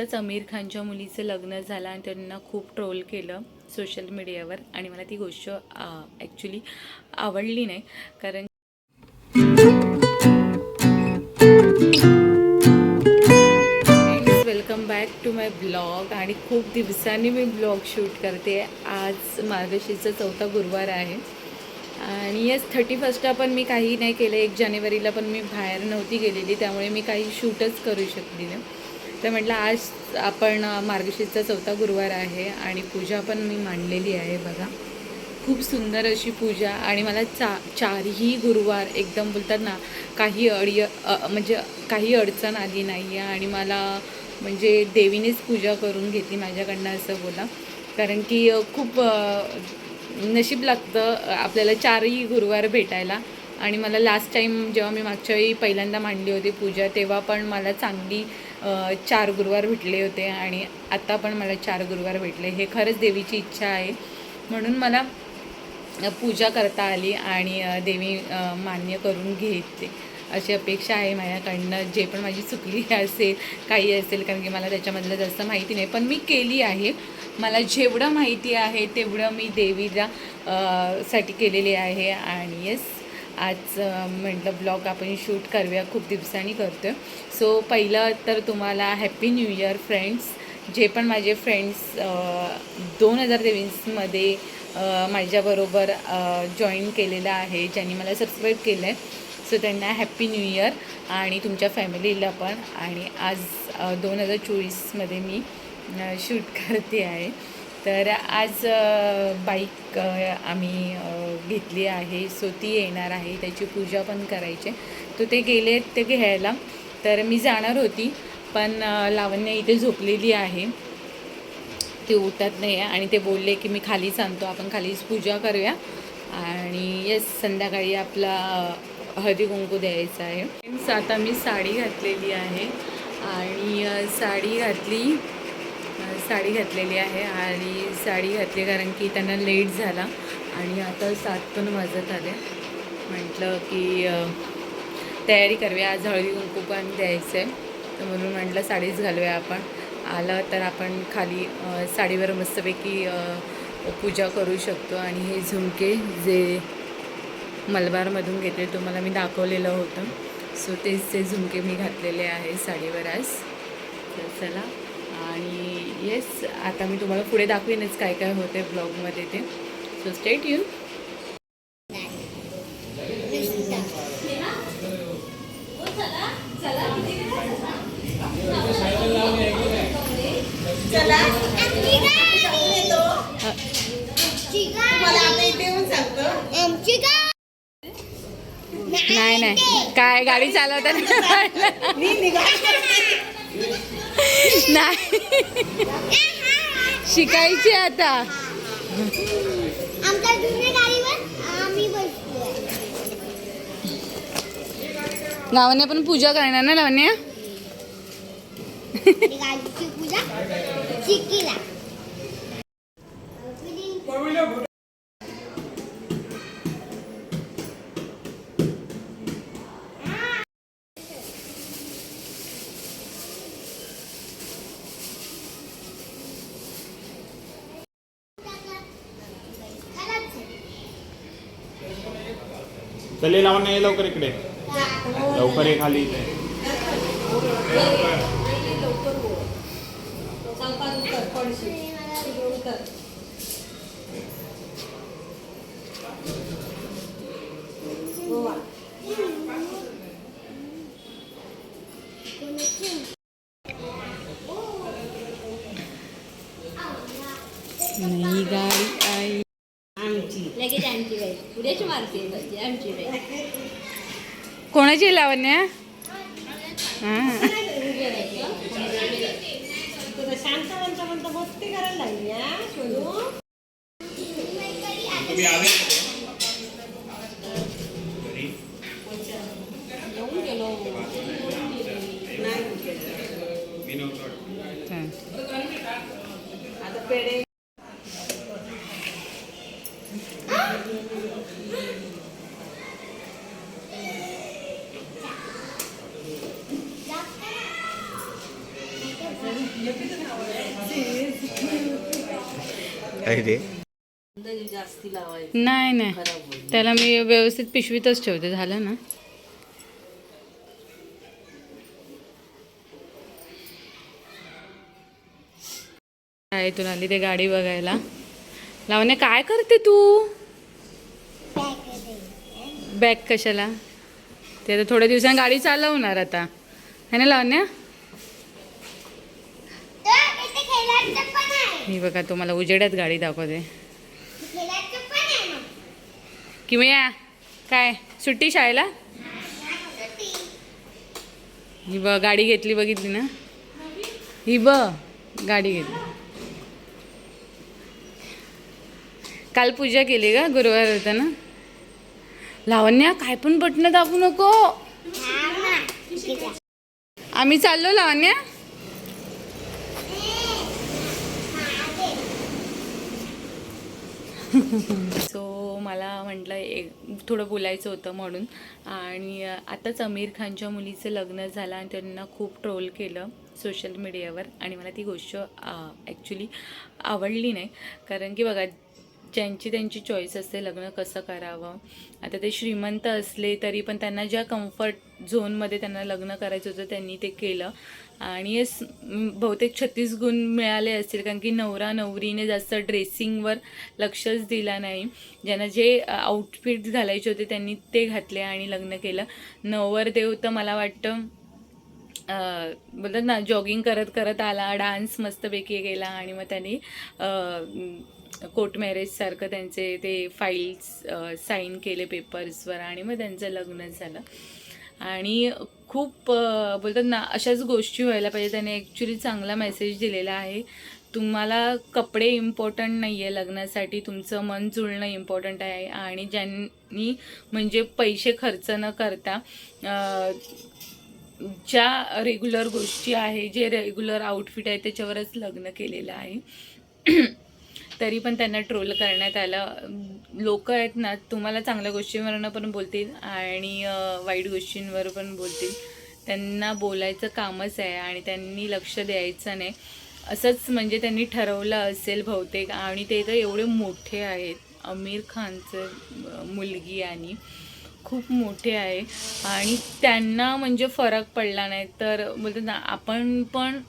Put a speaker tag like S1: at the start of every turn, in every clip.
S1: आत्ताच आमिर खानच्या मुलीचं लग्न झालं आणि त्यांना खूप ट्रोल केलं सोशल मीडियावर आणि मला ती गोष्ट ॲक्च्युली आवडली नाही. कारण welcome back to my blog आणि खूप दिवसांनी मी ब्लॉग शूट करते. आज मार्गशीरचा चौथा गुरुवार आहे. आणि येस थर्टी फर्स्टला पण मी काही नाही केलं. एक जानेवारीला पण मी बाहेर नव्हती गेलेली. त्यामुळे मी काही शूटच करू शकली नाही. तर म्हटलं आज आपण मार्गशीरचा चौथा गुरुवार आहे आणि पूजा पण मी मांडलेली आहे बघा. खूप सुंदर अशी पूजा आणि मला चा चारही गुरुवार एकदम बोलतात ना काही अडी म्हणजे काही अडचण आली नाही आहे आणि मला म्हणजे देवीनेच पूजा करून घेतली माझ्याकडनं असं बोला. कारण की खूप नशीब लागतं आपल्याला चारही गुरुवार भेटायला. आणि मला लास्ट टाईम जेव्हा मी मागच्या वेळी पहिल्यांदा मांडली होती पूजा तेव्हा पण मला चांगली चार गुरुवार भेटले होते आणि आत्ता पण मला चार गुरुवार भेटले. हे खरंच देवीची इच्छा आहे. म्हणून मला पूजा करता आली आणि देवी मान्य करून घेते. अशी अपेक्षा आहे माझ्याकडनं. जे पण माझी चुकली असेल काही असेल कारण की मला त्याच्यामधलं जास्त माहिती नाही. पण मी केली आहे. मला जेवढं माहिती आहे तेवढं मी देवीला साठी केलेली आहे. आणि येस आज म्हटलं ब्लॉग आपण शूट करूया खूप दिवसांनी करतो आहे सो पहिलं तर तुम्हाला हॅप्पी न्यू इयर फ्रेंड्स जे पण माझे फ्रेंड्स दोन हजार तेवीसमध्ये माझ्याबरोबर जॉईन केलेलं आहे ज्यांनी मला सबस्क्राईब केलं आहे सो त्यांना हॅप्पी न्यू इयर आणि तुमच्या फॅमिलीला पण. आणि आज दोन हजार चोवीसमध्ये मी शूट करते आहे. तर आज बाईक आम्ही घेतली आहे. सो ती येणार आहे. त्याची पूजा पण करायची. तो ते गेले ते घ्यायला. तर मी जाणार होती पण लावण्या लावण्य इथे झोपलेली आहे. ते उठत नाही आहे आणि ते बोलले की मी खालीच आणतो. आपण खालीच पूजा करूया. आणि येस संध्याकाळी आपला हळदीकुंकू हळदी कुंकू द्यायचा आहे. आता मी साडी घातलेली आहे. आणि साडी घातली. साडी घातलेली आहे आणि साडी घातली कारण की त्यांना लेट झाला आणि आता सात पण वाजत आले. म्हटलं की तयारी करूया आज हळदी कुंकू पण द्यायचं आहे तर म्हणून म्हटलं साडीच घालूया आपण. आलं तर आपण खाली साडीवर मस्तपैकी पूजा करू शकतो. आणि हे झुमके जे मलबारमधून घेतले तुम्हाला मी दाखवलेलं होतं. सो तेच ते झुमके मी घातलेले आहे साडीवर आज. तर चला. आणि येस आता मी तुम्हाला पुढे दाखवेनच काय काय होते ब्लॉगमध्ये ते. सो स्टेट यू नाही नाही. काय गाडी चालवताना नाही. शिकायची आता.
S2: आमच्या जुन्या गाडीवर आम्ही बसलोय.
S1: गावाने पण पूजा करणार ना लावण्या?
S2: गाडीची पूजा चिक्कीला
S3: चले लावून ये लवकर इकडे. लवकर ये खाली इथे.
S1: नाही गाडी आई
S4: लगेच आमची बाई उद्याची मारते बसते आमची बाई.
S1: कोणाची लावण्या? हां.
S4: शांत म्हणता म्हणता मस्ती करायला लागली
S3: काय ते
S1: नाही नाही. त्याला मी व्यवस्थित पिशवीतच ठेवते झालं ना? काय शाळेतून आली ते गाडी बघायला? लावण्या काय करते तू? बॅग कशाला? ते आता थोड्या दिवसांनी गाडी चालवणार आता. है ना लावण्या
S2: तर इथे खेळायचं पण आहे
S1: मी बघा तुम्हाला उजेड्यात गाडी दाखवते.
S2: खेळायचं पण आहे मग.
S1: किंवा या काय? सुट्टी शाळेला? ही ब गाडी घेतली बघितली ना? ही ब गाडी घेतली. काल पूजा केली का गुरुवार होता ना? लावण्या काय पण बटणं दाबू नको. आम्ही चाललो लावण्या. सो मला म्हटलं एक थोडं बोलायचं होतं म्हणून. आणि आताच आमिर खानच्या मुलीचं लग्न झालं आणि त्यांना खूप ट्रोल केलं सोशल मीडियावर. आणि मला ती गोष्ट ॲक्च्युली आवडली नाही. कारण की बघा ज्यांची त्यांची चॉईस असते लग्न कसं करावं. आता ते श्रीमंत असले तरी पण त्यांना ज्या कम्फर्ट झोनमध्ये त्यांना लग्न करायचं होतं त्यांनी ते केलं. आणि येस बहुतेक छत्तीस गुण मिळाले असतील कारण की नवरा नवरीने जास्त ड्रेसिंगवर लक्षच दिला नाही. ज्यांना जे आउटफिट घालायचे होते त्यांनी ते घातले आणि लग्न केलं. नवरदेव तर मला वाटतं बोलतात ना जॉगिंग करत करत आला डान्स मस्तपैकी केला आणि मग त्यांनी कोर्ट मॅरेजसारखं त्यांचे ते फाईल्स साईन केले पेपर्सवर आणि मग त्यांचं लग्न झालं. आणि खूप बोलतात ना अशाच गोष्टी व्हायला पाहिजे त्याने ॲक्च्युली चांगला मेसेज दिलेला आहे. तुम्हाला कपडे इम्पॉर्टंट नाही आहे लग्नासाठी तुमचं मन जुळणं इम्पॉर्टंट आहे आणि ज्यांनी म्हणजे पैसे खर्च न करता ज्या रेग्युलर गोष्टी आहे जे रेग्युलर आउटफिट आहे त्याच्यावरच लग्न केलेलं आहे. तरी पण त्यांना ट्रोल करण्यात आलं. लोक आहेत ना तुम्हाला चांगल्या गोष्टींवरनं पण बोलतील आणि वाईट गोष्टींवर पण बोलतील. त्यांना बोलायचं कामच आहे आणि त्यांनी लक्ष द्यायचं नाही. असंच म्हणजे त्यांनी ठरवलं असेल बहुतेक आणि ते तर एवढे मोठे आहेत. आमिर खानचं मुलगी आणि खूप मोठे आहे. आणि त्यांना म्हणजे फरक पडला नाही. तर बोलतात ना आपण पण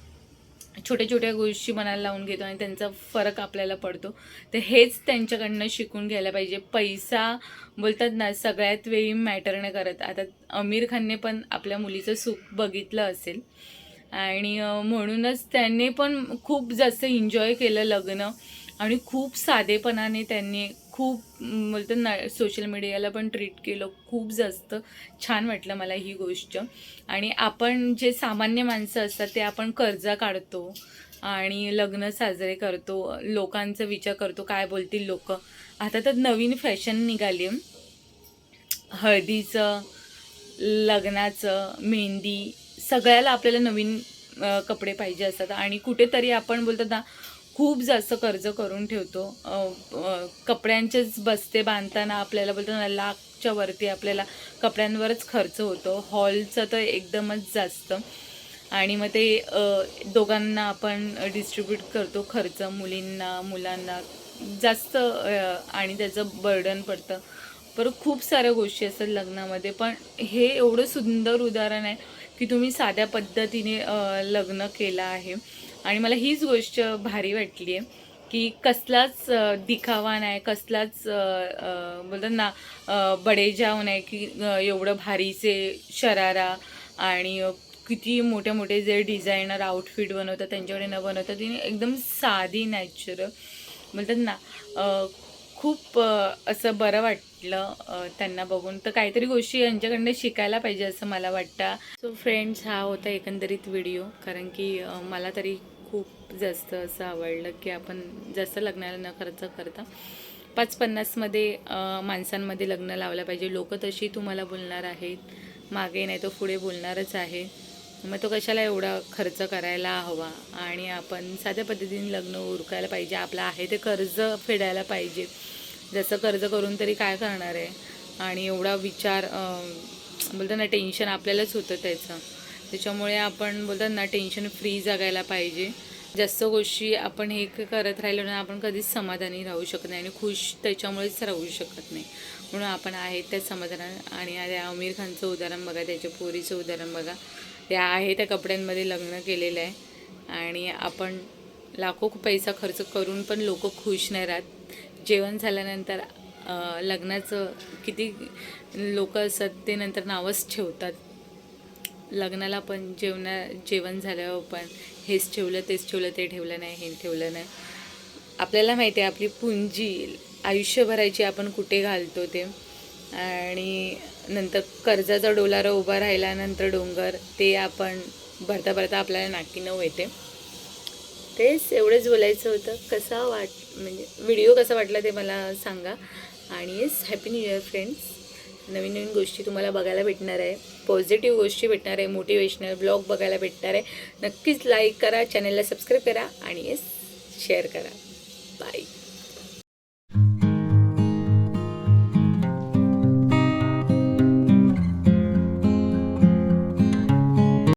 S1: छोट्या छोट्या गोष्टी मनाला लावून घेतो आणि त्यांचा फरक आपल्याला पडतो. तर हेच त्यांच्याकडनं शिकून घ्यायला पाहिजे. पैसा बोलतात ना सगळ्यात वेळी मॅटर नाही करत. आता आमिर खानने पण आपल्या मुलीचं सुख बघितलं असेल. आणि म्हणूनच त्याने पण खूप जास्त एन्जॉय केलं लग्न. आणि खूप साधेपणाने त्यांनी खूप अं, बोलतात ना सोशल मीडियाला पण ट्रीट केलं खूप जास्त छान वाटलं मला ही गोष्ट. आणि आपण जे सामान्य माणसं असतात ते आपण कर्जा काढतो आणि लग्न साजरे करतो लोकांचा विचार करतो काय बोलतील लोक. आता तर नवीन फॅशन निघाली. हळदीचं लग्नाचं मेहंदी सगळ्याला आपल्याला नवीन कपडे पाहिजे असतात. आणि कुठेतरी आपण बोलतो ना खूप जास्त कर्ज करून ठेवतो. कपड्यांचेच बस्ते बांधताना आपल्याला बोलतो ना लाखच्या वरती आपल्याला कपड्यांवरच खर्च होतो. हॉलचं तर एकदमच जास्त. आणि मग ते दोघांना आपण डिस्ट्रीब्यूट करतो खर्च मुलींना मुलांना. जास्त आणि त्याचं बर्डन पडतं. पर खूप साऱ्या गोष्टी असतात लग्नामध्ये. पण हे एवढं सुंदर उदाहरण आहे. की तुम्ही साध्या पद्धतीने लग्न केलं आहे. आणि मला हीच गोष्ट भारी वाटली आहे की कसलाच दिखावा नाही कसलाच बोलतात ना बडेजाव नाही की एवढं भारीचे शरारा आणि किती मोठे मोठे जे डिझायनर आउटफिट बनवतात त्यांच्याकडे न बनवता तिने एकदम साधी नॅचरल बोलतात ना खूप असं बरं वाटतं. वाटलं त्यांना बघून. तर काहीतरी गोष्टी यांच्याकडनं शिकायला पाहिजे असं मला वाटतं. सो फ्रेंड्स हा होता एकंदरीत व्हिडिओ कारण की मला तरी खूप जास्त असं आवडलं की आपण जास्त लग्नाला न खर्च करता पाच पन्नासमध्ये माणसांमध्ये लग्न लावलं पाहिजे. लोक तशी तुम्हाला बोलणार आहेत. मागे नाही तो पुढे बोलणारच आहे मग तो कशाला एवढा खर्च करायला हवा? आणि आपण साध्या पद्धतीने लग्न उरकायला पाहिजे. आपलं आहे ते कर्ज फेडायला पाहिजे. जसं कर्ज करून तरी काय करणार आहे? आणि एवढा विचार बोलतात ना टेन्शन आपल्यालाच होतं त्याचं. त्याच्यामुळे आपण बोलतात ना टेन्शन फ्री जगायला पाहिजे. जास्त गोष्टी आपण हे क- करत राहिलो ना आपण कधीच समाधानी राहू शकत नाही आणि खुश त्याच्यामुळेच राहू शकत नाही. म्हणून आपण आहेत त्या समाधान आणि त्या आमिर खानचं उदाहरण बघा त्याच्या पोरीचं उदाहरण बघा. त्या आहे त्या कपड्यांमध्ये लग्न केलेलं आहे. आणि आपण लाखो पैसा खर्च करून पण लोक खुश नाही राहत. जेवण झाल्यानंतर लग्नाचं किती लोक असतात ते नंतर नावच ठेवतात. लग्नाला पण जेवणा जेवण झाल्यावर पण हेच ठेवलं तेच ठेवलं ते ठेवलं नाही हे ठेवलं नाही. आपल्याला माहिती आहे आपली पुंजी आयुष्यभराची आपण कुठे घालतो ते. आणि नंतर कर्जाचा डोलारा उभा राहिल्यानंतर डोंगर ते आपण भरता भरता आपल्याला नाकी नऊ येते तेच एवढंच बोलायचं होतं. कसा वाट म्हणजे व्हिडिओ कसा वाटला ते मला सांगा. आणि yes happy new year friends नवीन नवीन गोष्टी तुम्हाला बघायला भेटणार आहे. पॉझिटिव्ह गोष्टी भेटणार आहे. मोटिवेशनल ब्लॉग बघायला भेटणार आहे. नक्कीच लाईक करा चॅनलला सबस्क्राईब करा. आणि येस शेअर करा. बाय